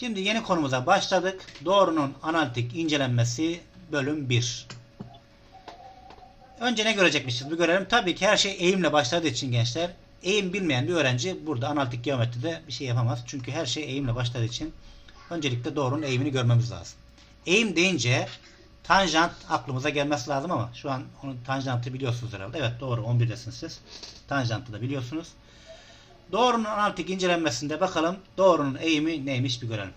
Şimdi yeni konumuza başladık. Doğrunun analitik incelenmesi bölüm 1. Önce ne görecekmişiz? Bir görelim. Tabii ki her şey eğimle başladığı için gençler eğim bilmeyen bir öğrenci burada analitik geometride bir şey yapamaz. Çünkü her şey eğimle başladığı için öncelikle doğrunun eğimini görmemiz lazım. Eğim deyince tanjant aklımıza gelmesi lazım ama şu an onun tanjantı biliyorsunuz herhalde. Evet doğru 11'desiniz siz. Tanjantı da biliyorsunuz. Doğrunun analitik incelenmesinde bakalım doğrunun eğimi neymiş bir görelim.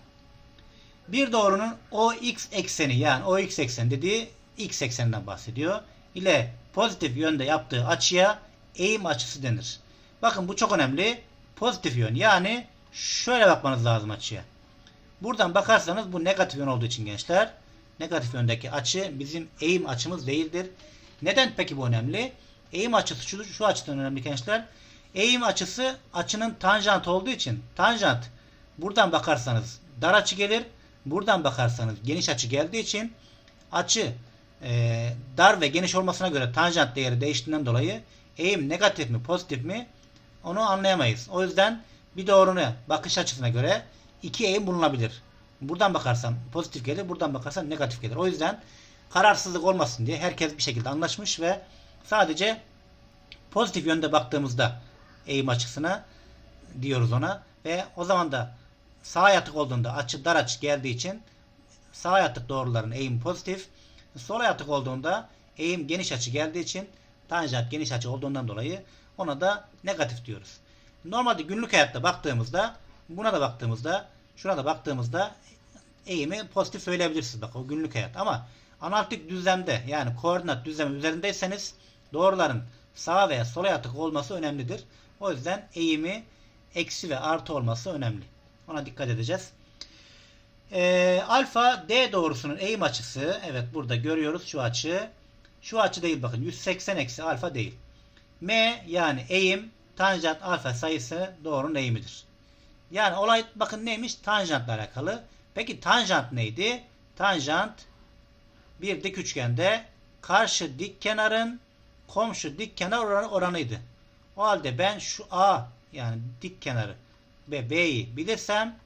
Bir doğrunun OX ekseni yani OX ekseni dediği X ekseninden bahsediyor. ile pozitif yönde yaptığı açıya eğim açısı denir. Bakın bu çok önemli. Pozitif yön yani şöyle bakmanız lazım açıya. Buradan bakarsanız bu negatif yön olduğu için gençler negatif yöndeki açı bizim eğim açımız değildir. Neden peki bu önemli? Eğim açısı şu, şu açıdan önemli gençler. Eğim açısı açının tanjant olduğu için tanjant buradan bakarsanız dar açı gelir. Buradan bakarsanız geniş açı geldiği için açı e, dar ve geniş olmasına göre tanjant değeri değiştiğinden dolayı eğim negatif mi pozitif mi onu anlayamayız. O yüzden bir doğrunu bakış açısına göre iki eğim bulunabilir. Buradan bakarsam pozitif gelir, buradan bakarsam negatif gelir. O yüzden kararsızlık olmasın diye herkes bir şekilde anlaşmış ve sadece pozitif yönde baktığımızda eğim açısına diyoruz ona ve o zaman da sağ yatık olduğunda açı dar açı geldiği için sağ yatık doğruların eğim pozitif, sol yatık olduğunda eğim geniş açı geldiği için tanjant geniş açı olduğundan dolayı ona da negatif diyoruz. Normalde günlük hayatta baktığımızda buna da baktığımızda şuna da baktığımızda eğimi pozitif söyleyebilirsiniz. Bak o günlük hayat ama analitik düzlemde yani koordinat düzlemi üzerindeyseniz doğruların sağa veya sola yatık olması önemlidir. O yüzden eğimi eksi ve artı olması önemli. Ona dikkat edeceğiz. Ee, alfa D doğrusunun eğim açısı evet burada görüyoruz şu açı. Şu açı değil bakın 180 eksi alfa değil. M yani eğim tanjant alfa sayısı doğrunun eğimidir. Yani olay bakın neymiş? Tanjantla alakalı. Peki tanjant neydi? Tanjant bir dik üçgende karşı dik kenarın komşu dik kenar oranı, oranıydı. O halde ben şu A yani dik kenarı ve B'yi bilirsem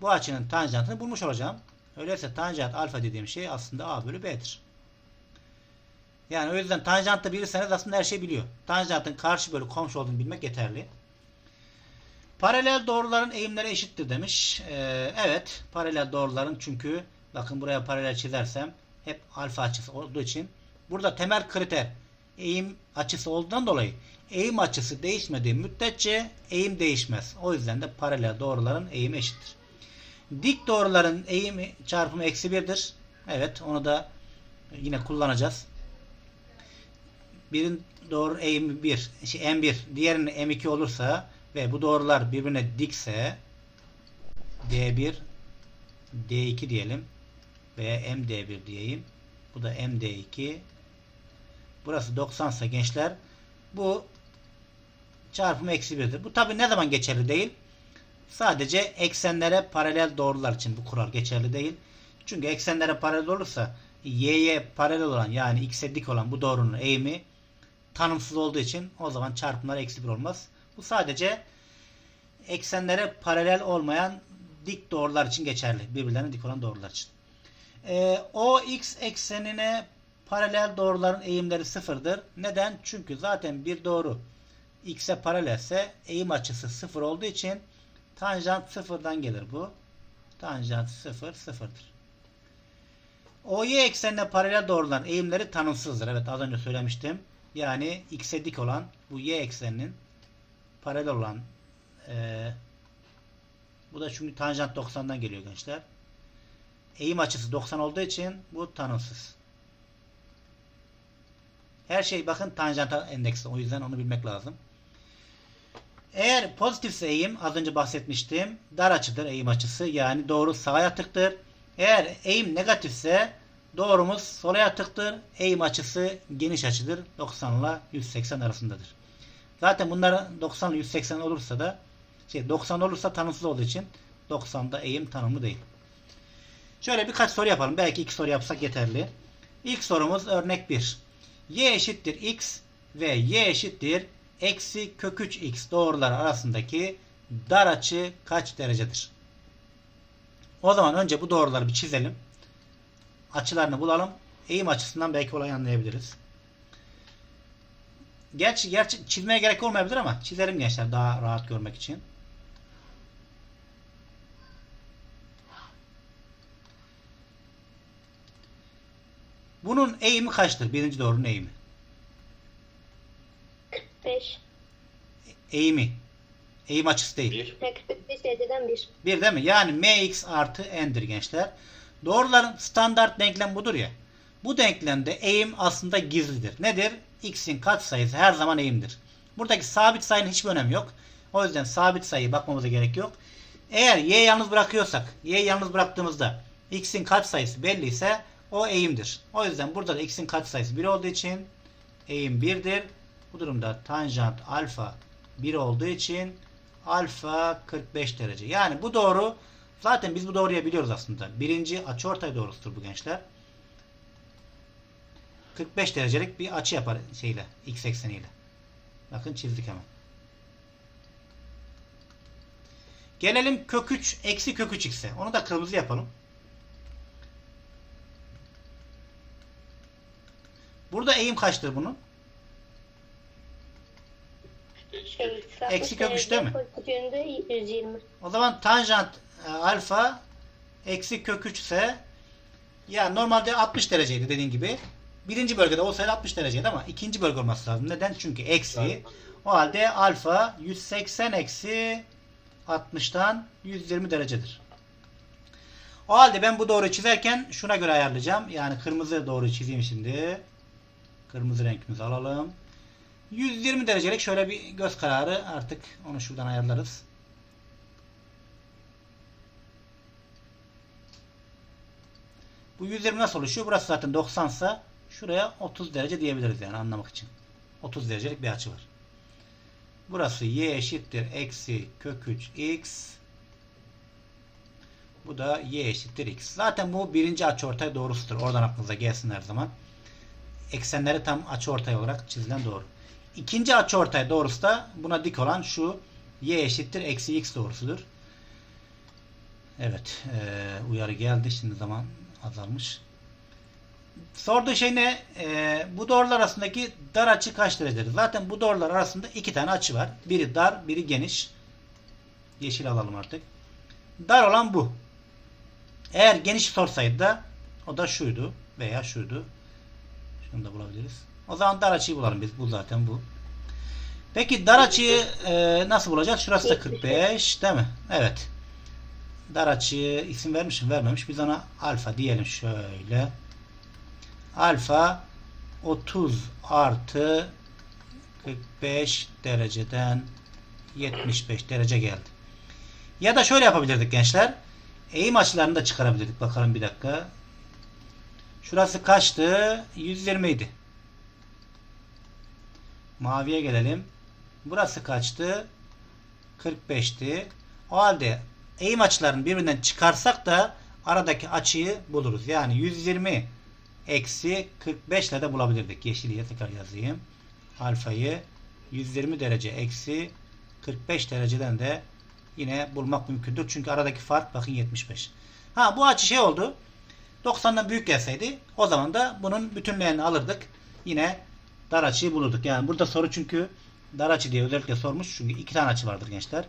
bu açının tanjantını bulmuş olacağım. Öyleyse tanjant alfa dediğim şey aslında A bölü B'dir. Yani o yüzden tanjantı bilirseniz aslında her şeyi biliyor. Tanjantın karşı bölü komşu olduğunu bilmek yeterli. Paralel doğruların eğimleri eşittir demiş. Ee, evet paralel doğruların çünkü bakın buraya paralel çizersem hep alfa açısı olduğu için burada temel kriter eğim açısı olduğundan dolayı eğim açısı değişmediği müddetçe eğim değişmez. O yüzden de paralel doğruların eğimi eşittir. Dik doğruların eğimi çarpımı eksi birdir. Evet onu da yine kullanacağız. Birin doğru eğimi 1, şey M1, diğerinin M2 olursa ve bu doğrular birbirine dikse D1 D2 diyelim veya MD1 diyeyim. Bu da MD2 burası 90 ise gençler bu çarpımı eksi 1'dir. Bu tabi ne zaman geçerli değil? Sadece eksenlere paralel doğrular için bu kural geçerli değil. Çünkü eksenlere paralel olursa y'ye paralel olan yani x'e dik olan bu doğrunun eğimi tanımsız olduğu için o zaman çarpımlar eksi 1 olmaz. Bu sadece eksenlere paralel olmayan dik doğrular için geçerli. Birbirlerine dik olan doğrular için. Ee, o x eksenine paralel doğruların eğimleri sıfırdır. Neden? Çünkü zaten bir doğru x'e paralelse eğim açısı sıfır olduğu için tanjant sıfırdan gelir bu. Tanjant sıfır sıfırdır. OY eksenine paralel doğruların eğimleri tanımsızdır. Evet az önce söylemiştim. Yani x'e dik olan bu y ekseninin paralel olan ee, bu da çünkü tanjant 90'dan geliyor gençler. Eğim açısı 90 olduğu için bu tanımsız. Her şey bakın tanjanta endeksi. O yüzden onu bilmek lazım. Eğer pozitifse eğim az önce bahsetmiştim. Dar açıdır eğim açısı. Yani doğru sağa yatıktır. Eğer eğim negatifse doğrumuz sola yatıktır. Eğim açısı geniş açıdır. 90 ile 180 arasındadır. Zaten bunlar 90 ile 180 olursa da şey 90 olursa tanımsız olduğu için 90'da eğim tanımlı değil. Şöyle birkaç soru yapalım. Belki iki soru yapsak yeterli. İlk sorumuz örnek 1. Y eşittir x ve y eşittir eksi kök 3x doğrular arasındaki dar açı kaç derecedir? O zaman önce bu doğruları bir çizelim. Açılarını bulalım. Eğim açısından belki olayı anlayabiliriz. Gerçi, gerçi çizmeye gerek olmayabilir ama çizelim gençler daha rahat görmek için. Bunun eğimi kaçtır? Birinci doğrunun eğimi. 5. Eğimi. Eğim açısı değil. 1. 45 dereceden 1. Bir değil mi? Yani mx artı n'dir gençler. Doğruların standart denklem budur ya. Bu denklemde eğim aslında gizlidir. Nedir? x'in katsayısı her zaman eğimdir. Buradaki sabit sayının hiçbir önemi yok. O yüzden sabit sayı bakmamıza gerek yok. Eğer y yalnız bırakıyorsak, y yalnız bıraktığımızda x'in katsayısı belli ise o eğimdir. O yüzden burada da x'in katsayısı 1 olduğu için eğim 1'dir. Bu durumda tanjant alfa 1 olduğu için alfa 45 derece. Yani bu doğru zaten biz bu doğruyu biliyoruz aslında. Birinci açıortay doğrusudur bu gençler. 45 derecelik bir açı yapar şeyle x ekseniyle. Bakın çizdik hemen. Gelelim kök 3 eksi kök 3 x'e. Onu da kırmızı yapalım. Burada eğim kaçtır bunun? Eksi kök üç değil mi? Pozitif yönünde 120. O zaman tanjant e, alfa eksi kök 3 ise ya normalde 60 dereceydi dediğin gibi. Birinci bölgede olsaydı 60 dereceydi ama ikinci bölge olması lazım. Neden? Çünkü eksi. O halde alfa 180 eksi 60'tan 120 derecedir. O halde ben bu doğruyu çizerken şuna göre ayarlayacağım. Yani kırmızı doğruyu çizeyim şimdi. Kırmızı renkimizi alalım. 120 derecelik şöyle bir göz kararı artık onu şuradan ayarlarız. Bu 120 nasıl oluşuyor? Burası zaten 90 ise şuraya 30 derece diyebiliriz yani anlamak için. 30 derecelik bir açı var. Burası y eşittir eksi kök 3 x bu da y eşittir x. Zaten bu birinci açıortay doğrusudur. Oradan aklınıza gelsin her zaman. Eksenleri tam açıortay olarak çizilen doğru. İkinci açıortay doğrusu da buna dik olan şu y eşittir eksi x doğrusudur. Evet. E, uyarı geldi. Şimdi zaman azalmış. Sorduğu şey ne? E, bu doğrular arasındaki dar açı kaç derecedir? Zaten bu doğrular arasında iki tane açı var. Biri dar, biri geniş. Yeşil alalım artık. Dar olan bu. Eğer geniş sorsaydı da o da şuydu veya şuydu. Şunu da bulabiliriz. O zaman dar açıyı bulalım biz. Bu zaten bu. Peki dar açıyı e, nasıl bulacağız? Şurası da 45 değil mi? Evet. Dar açıyı isim vermişim vermemiş. Biz ona alfa diyelim şöyle. Alfa 30 artı 45 dereceden 75 derece geldi. Ya da şöyle yapabilirdik gençler. Eğim açılarını da çıkarabilirdik. Bakalım bir dakika. Şurası kaçtı? 120 idi. Maviye gelelim. Burası kaçtı? 45'ti. O halde eğim açılarını birbirinden çıkarsak da aradaki açıyı buluruz. Yani 120 eksi 45 ile de bulabilirdik. Yeşiliye tekrar yazayım. Alfayı 120 derece eksi 45 dereceden de yine bulmak mümkündür. Çünkü aradaki fark bakın 75. Ha bu açı şey oldu. 90'dan büyük gelseydi o zaman da bunun bütünlerini alırdık. Yine dar açıyı bulurduk. Yani burada soru çünkü dar açı diye özellikle sormuş. Çünkü iki tane açı vardır gençler.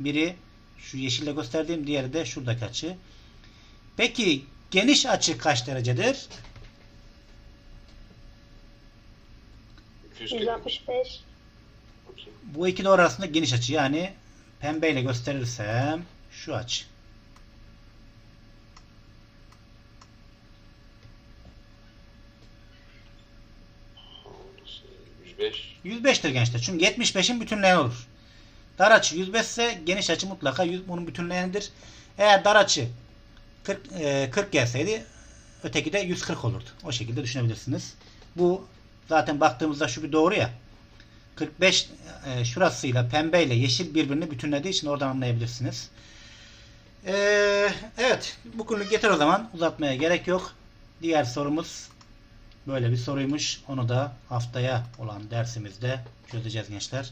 Biri şu yeşille gösterdiğim, diğeri de şuradaki açı. Peki geniş açı kaç derecedir? 240. 165. Bakayım. Bu iki doğru arasında geniş açı. Yani pembeyle gösterirsem şu açı. Nasıl? 105. 105'tir gençler. Çünkü 75'in bütünleyen olur. Dar açı 105 ise geniş açı mutlaka 100 bunun bütünleyenidir. Eğer dar açı 40, e, 40 gelseydi öteki de 140 olurdu. O şekilde düşünebilirsiniz. Bu zaten baktığımızda şu bir doğru ya. 45 e, şurasıyla pembeyle yeşil birbirini bütünlediği için oradan anlayabilirsiniz. E, evet. Bu konuyu getir o zaman. Uzatmaya gerek yok. Diğer sorumuz Böyle bir soruymuş. Onu da haftaya olan dersimizde çözeceğiz gençler.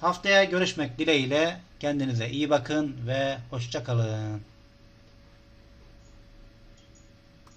Haftaya görüşmek dileğiyle kendinize iyi bakın ve hoşça kalın.